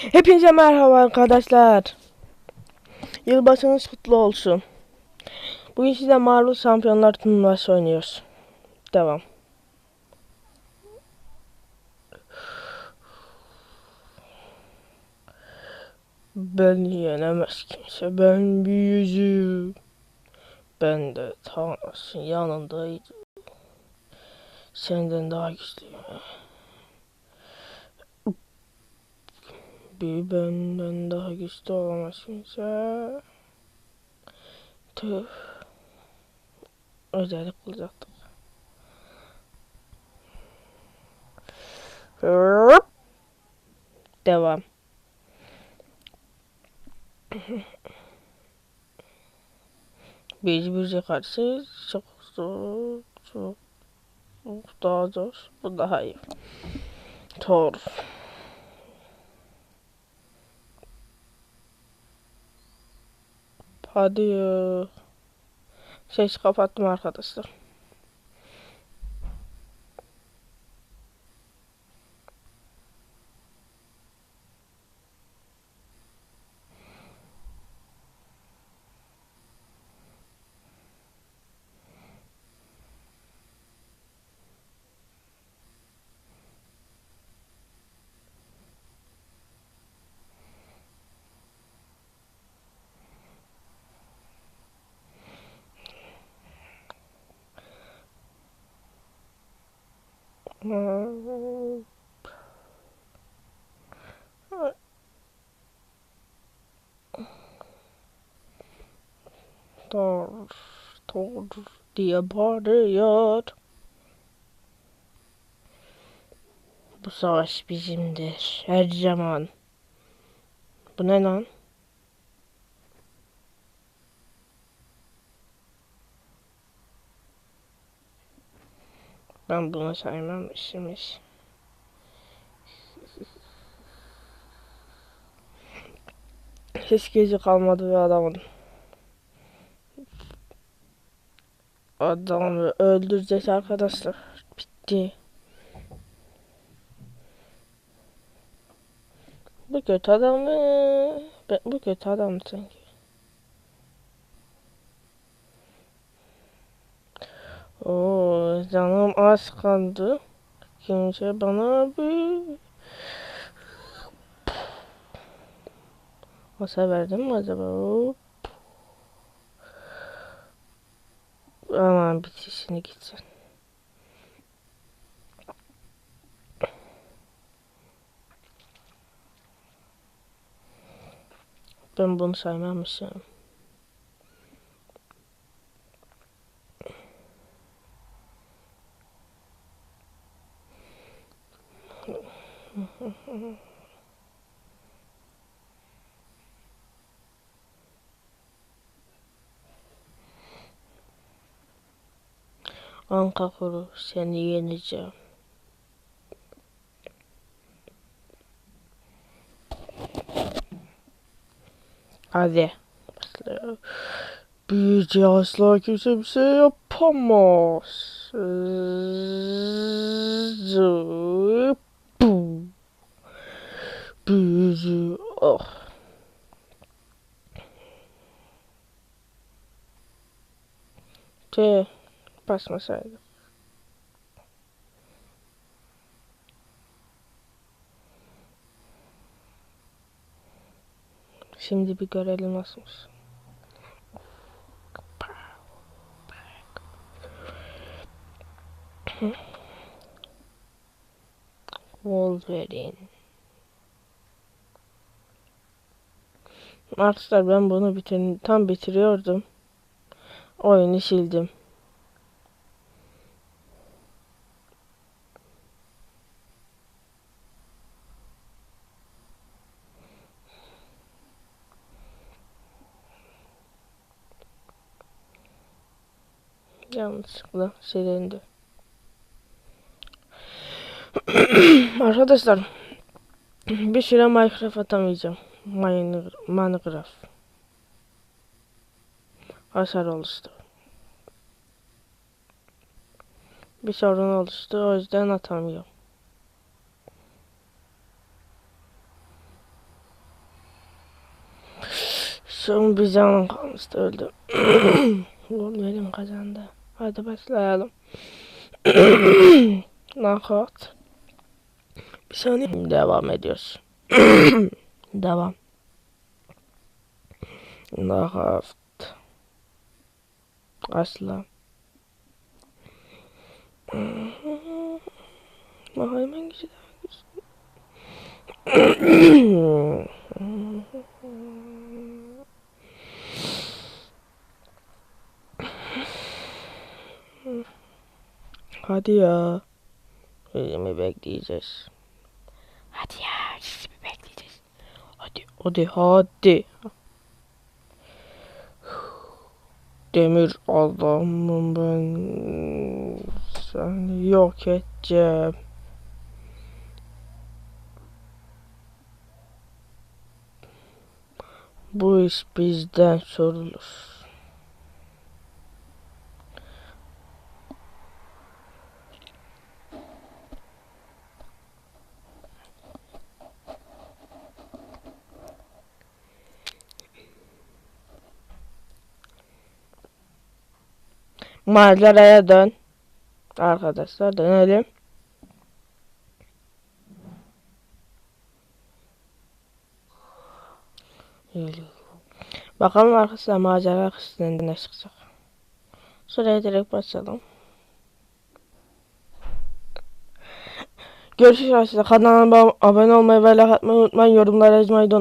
Hepinize merhaba arkadaşlar. Yılbaşınız kutlu olsun. Bugün size Marvel Şampiyonlar Turnuvası oynuyoruz. Devam. Ben yenemez kimse. Ben büyücü. Ben de Thanos'un yanındaydım. Senden daha güçlüyüm. Bir benden daha güçlü olamaz kimse. Tüh. Özellik kılacaktım. Hop. Devam. Bir bir karşı çok zor, çok, çok daha zor. Bu daha iyi. Thor. Hadi ya. Ses kapattım arkadaşlar. Tor, tor diye bağırıyor. Bu savaş bizimdir her zaman. Bu ne lan? Ben bunu saymamışmış. Hiç gezi kalmadı ve adamın. Adamı öldürecek arkadaşlar. Bitti. Bu kötü adam mı? Bu kötü adam sanki. Oo, canım az kaldı. Kimse bana bir... Masa verdim mi acaba? Hop. Aman bitişini gitsin. Ben bunu saymamışım. Anka kuru seni yeneceğim. Hadi. Büyücü asla kimse bir şey yapamaz. Zı- bu. Büyücü. Oh. Tüh. Basmasaydım. Şimdi bir görelim nasılmış. Wolverine. Arkadaşlar ben bunu bitir tam bitiriyordum. Oyunu sildim. Yanlışlıkla silindi. Arkadaşlar bir süre Minecraft atamayacağım. Mine- Minecraft. Hasar oluştu. Bir sorun oluştu o yüzden atamıyorum. Son bir canım kalmıştı öldü. Gol benim kazandı. Hadi başlayalım. Knockout. Bir saniye. Devam ediyoruz. Devam. Knockout. Asla. Daha güzel. Hadi ya. Elimi bekleyeceğiz. Hadi ya? Hadi, hadi, hadi. Demir adamım ben. Seni yok edeceğim. Bu iş bizden sorulur. Maceraya dön. Arkadaşlar dönelim. Bakalım arkadaşlar macera kısmında ne çıkacak. Şuraya direkt başlayalım. Görüşürüz arkadaşlar. Kanalıma abone olmayı ve like atmayı unutmayın. Yorumlara yazmayı